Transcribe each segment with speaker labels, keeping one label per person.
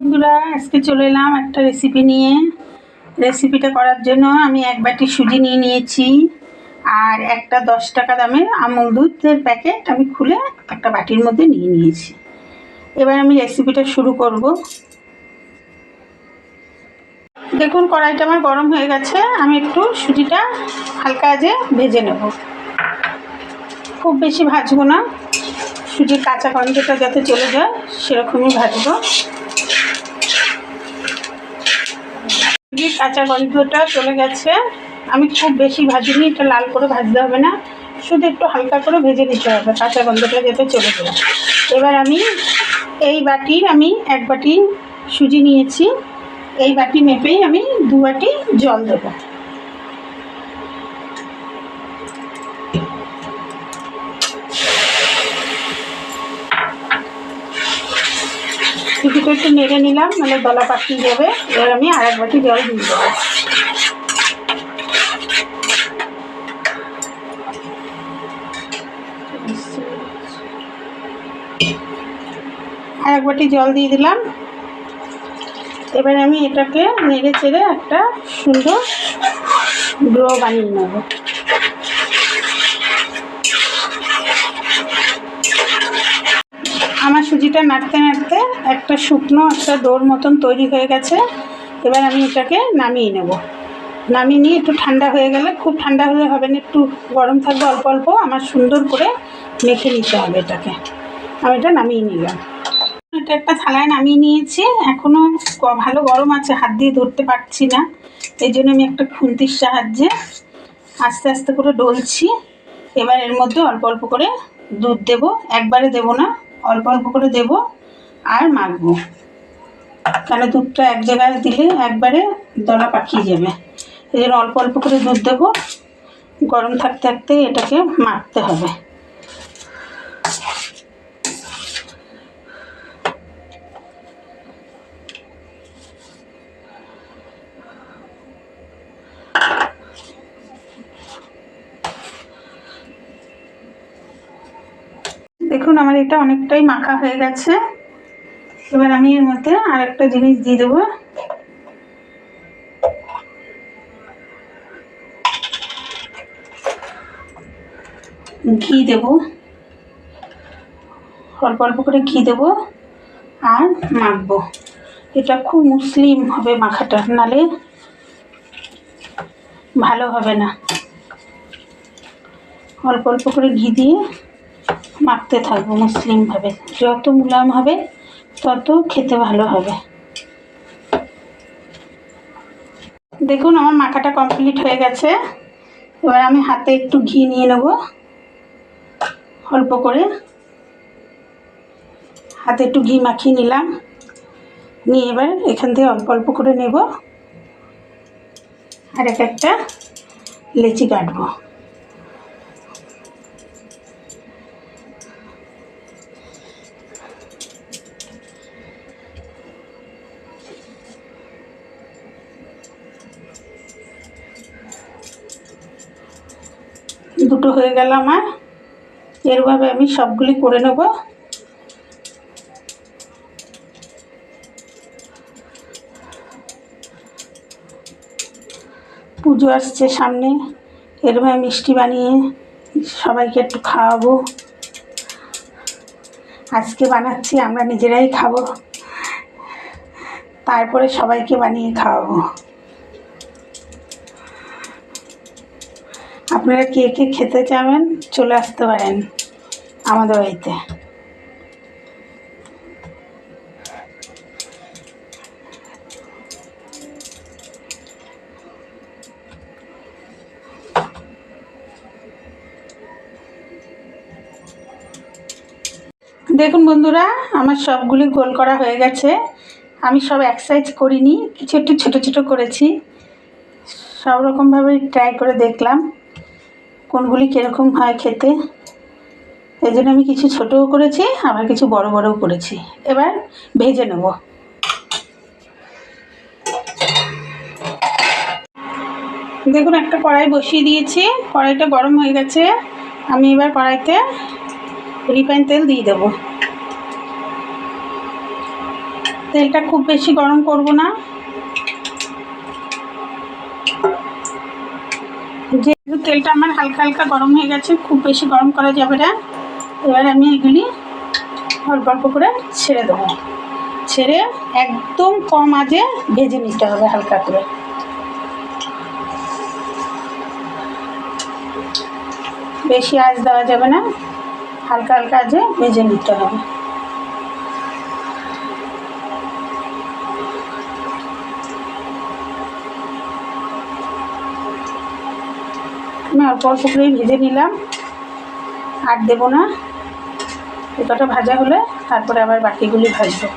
Speaker 1: বন্ধুরা, আজকে চলে এলাম একটা রেসিপি নিয়ে। রেসিপিটা করার জন্য আমি এক বাটি সুজি নিয়ে নিয়েছি আর একটা দশ টাকা দামের আমুল দুধের প্যাকেট আমি খুলে একটা বাটির মধ্যে নিয়ে নিয়েছি। এবার আমি রেসিপিটা শুরু করব। দেখুন, কড়াইটা আমার গরম হয়ে গেছে। আমি একটু সুজিটা হালকা আজে ভেজে নেব। খুব বেশি ভাজবো না। সুজির কাঁচা গন্ধটা যাতে চলে যায়, সেরকমই ভাজবো। সুজির কাঁচা গন্ধটা চলে গেছে। আমি খুব বেশি ভাজিনি, এটা লাল করে ভাজতে হবে না। শুধু একটু হালকা করে ভেজে নিতে হবে, কাঁচা গন্ধটা যেতে চলে যাবে এবার আমি এই বাটির আমি এক বাটি সুজি নিয়েছি। এই বাটি মেপেই আমি দু বাটি জল দেবো। সুজিটা একটু নেড়ে নিলাম মানে গলা পাকিয়ে যাবে এবার আমি আর এক বাটি জল দিয়ে দেবো। আর এক বাটি জল দিয়ে দিলাম। এবার আমি এটাকে নেড়ে চেড়ে একটা সুন্দর ড্রো বানিয়ে নেব। আমার সুজিটা নাড়তে নাড়তে একটা শুকনো একটা ডোর মতন তৈরি হয়ে গেছে। এবার আমি এটাকে নামিয়ে নেব। নামিয়ে নিয়ে একটু ঠান্ডা হয়ে গেলে, খুব ঠান্ডা হলে হবে না, একটু গরম থাকবে অল্প অল্প, আমার সুন্দর করে মেখে নিতে হবে এটাকে। আমি এটা নামিয়ে নিলাম। এটা একটা থালায় নামিয়ে নিয়েছি। এখনও ভালো গরম আছে, হাত দিয়ে ধরতে পারছি না। এই জন্য আমি একটা খুন্তির সাহায্যে আস্তে আস্তে করে ডলছি। এবার এর মধ্যে অল্প অল্প করে দুধ দেব। একবারে দেব না। অল্প অল্প করে দেব আর মাখবো। তাহলে দুধটা এক জায়গায় দিলে একবারে দলা পাকিয়ে যাবে। জন্য অল্প অল্প করে দুধ দেবো। গরম থাকতে থাকতে এটাকে মাখতে হবে। দেখুন, আমার এটা অনেকটাই মাখা হয়ে গেছে। এবার আমি এর মধ্যে আর একটা জিনিস দিয়ে দেবো। ঘি দেব। অল্প অল্প করে ঘি দেব আর মাখবো। এটা খুব মুসলিম হবে মাখাটা, নালে ভালো হবে না। অল্প অল্প করে ঘি দিয়ে মাখতে থাকব মুসলিমভাবে যত মুলাম হবে, তত খেতে ভালো হবে। দেখুন, আমার মাখাটা কমপ্লিট হয়ে গেছে। এবার আমি হাতে একটু ঘি নিয়ে নেব। অল্প করে। হাতে একটু ঘি মাখিয়ে নিলাম। নিয়ে এবার এখান থেকে অল্প অল্প করে নেব। আর এক একটা লেচি কাটবো। দুটো হয়ে গেল আমার। এরভাবে আমি সবগুলি করে নেব। পুজো আসছে সামনে। এরভাবে মিষ্টি বানিয়ে সবাইকে একটু খাওয়াবো। আজকে বানাচ্ছি, আমরা নিজেরাই খাব। তারপরে সবাইকে বানিয়ে খাওয়াবো। আপনারা কে কে খেতে চাবেন চলে আসতে পারেন আমাদের বাড়িতে। দেখুন বন্ধুরা, আমার সবগুলি গোল করা হয়ে গেছে। আমি সব এক সাইজ করিনি, কিছু একটু ছোটো ছোটো করেছি। সব রকমভাবে ট্রাই করে দেখলাম। কোনগুলি কীরকম হয় খেতে? এই জন্য আমি কিছু ছোটও করেছি, আবার কিছু বড় বড়ও করেছি। এবার ভেজে নেব। দেখুন, একটা কড়াই বসিয়ে দিয়েছি। কড়াইটা গরম হয়ে গেছে। আমি এবার কড়াইতে রিফাইন তেল দিয়ে দেবো। তেলটা খুব বেশি গরম করব না। যেহেতু তেলটা আমার হালকা হালকা গরম হয়ে গেছে, খুব বেশি গরম করা যাবে না। এবার আমি এগুলি অল্প অল্প করে ছেড়ে দেবো। ছেড়ে একদম কম আজে ভেজে নিতে হবে হালকা করে। বেশি আঁচ দেওয়া যাবে না, হালকা হালকা আজে ভেজে নিতে হবে। অল্প অল্প করেই ভেজে নিলাম। আর দেবো না। এটা ভাজা হলে তারপরে আবার বাকিগুলি ভাজবো।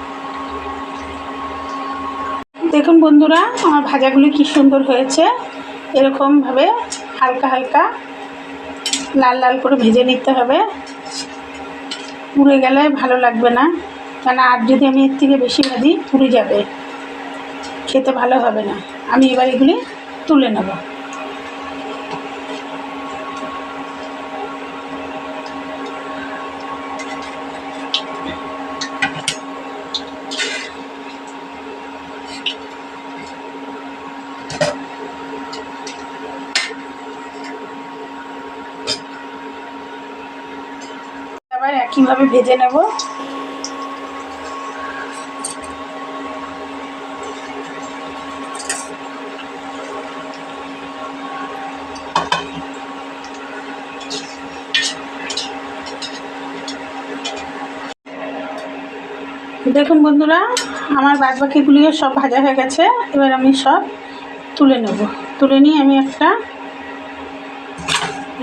Speaker 1: দেখুন বন্ধুরা, আমার ভাজাগুলি কি সুন্দর হয়েছে। এরকমভাবে হালকা হালকা লাল লাল করে ভেজে নিতে হবে। পুড়ে গেলে ভালো লাগবে না। কেন আর যদি আমি এর থেকে বেশি ভাজি, পুড়ে যাবে। খেতে ভালো হবে না। আমি এবার এগুলি তুলে নেব। একইভাবে ভেজে নেব? দেখুন বন্ধুরা, আমার বাদ বাকিগুলিও সব ভাজা হয়ে গেছে। এবার আমি সব তুলে নেব। তুলে নিয়ে আমি একটা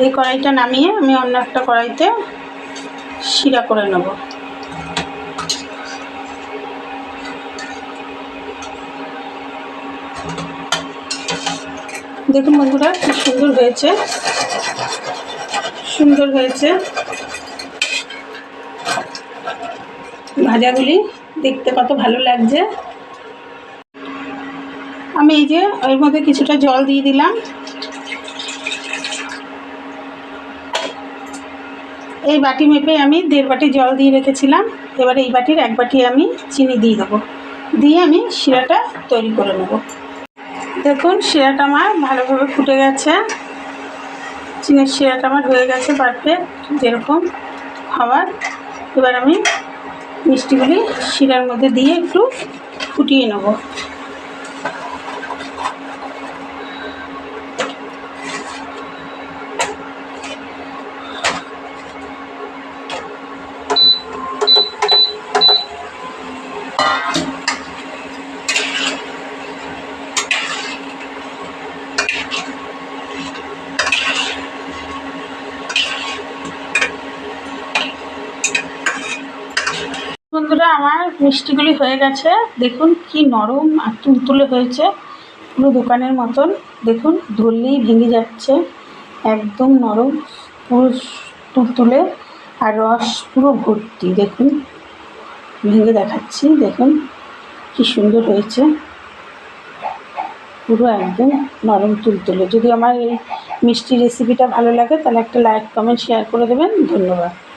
Speaker 1: এই কড়াইটা নামিয়ে আমি অন্য একটা কড়াইতে শিরা করে নেব। দেখুন বন্ধুরা, কি সুন্দর হয়েছে। সুন্দর হয়েছে। ভাজাগুলি দেখতে কত ভালো লাগছে। আমি এই যে এর মধ্যে কিছুটা জল দিয়ে দিলাম। এই বাটি মেপে আমি দেড় বাটি জল দিয়ে রেখেছিলাম। এবার এই বাটির এক বাটি আমি চিনি দিয়ে দেবো। দিয়ে আমি শিরাটা তৈরি করে নেব। দেখুন, শিরাটা আমার ভালোভাবে ফুটে গেছে। চিনির শিরাটা আমার হয়ে গেছে পারফেক্ট যেরকম খাবার এবার আমি মিষ্টিগুলি শিরার মধ্যে দিয়ে একটু ফুটিয়ে নেব। বন্ধুরা, আমার মিষ্টিগুলি হয়ে গেছে। দেখুন কি নরম আর তুলতুলে হয়েছে। পুরো দোকানের মতন। দেখুন ধরলেই ভেঙে যাচ্ছে। একদম নরম, পুরো তুলতুলে। আর রস পুরো ভর্তি। দেখুন, ভেঙে দেখাচ্ছি। দেখুন কি সুন্দর হয়েছে। পুরো একদম নরম তুলতুলে। যদি আমার এই মিষ্টি রেসিপিটা ভালো লাগে, তাহলে একটা লাইক কমেন্ট শেয়ার করে দেবেন। ধন্যবাদ।